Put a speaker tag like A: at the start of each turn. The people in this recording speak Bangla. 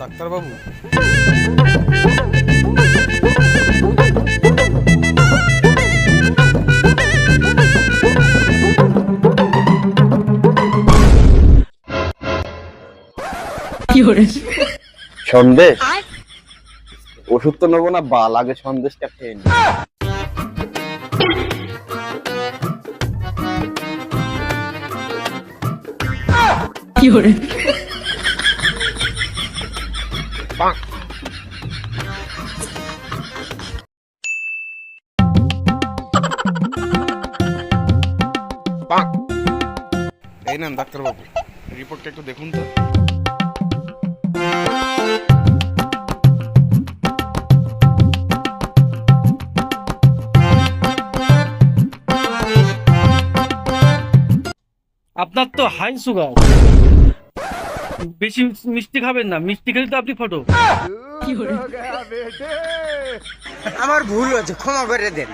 A: ডাক্তারবাবু।
B: সন্দেশ? ওষুধ তো নেব না বাল আগে সন্দেশটা খেয়ে নি।
A: এই ডাক্তারবাবু। রিপোর্টটা একটু দেখুন তো।
C: আপনার তো হাই সুগার। বেশি মিষ্টি খাবেন না মিষ্টি খেলে তো আপনি ফটো
D: আমার ভুল হয়েছে ক্ষমা করে দেন।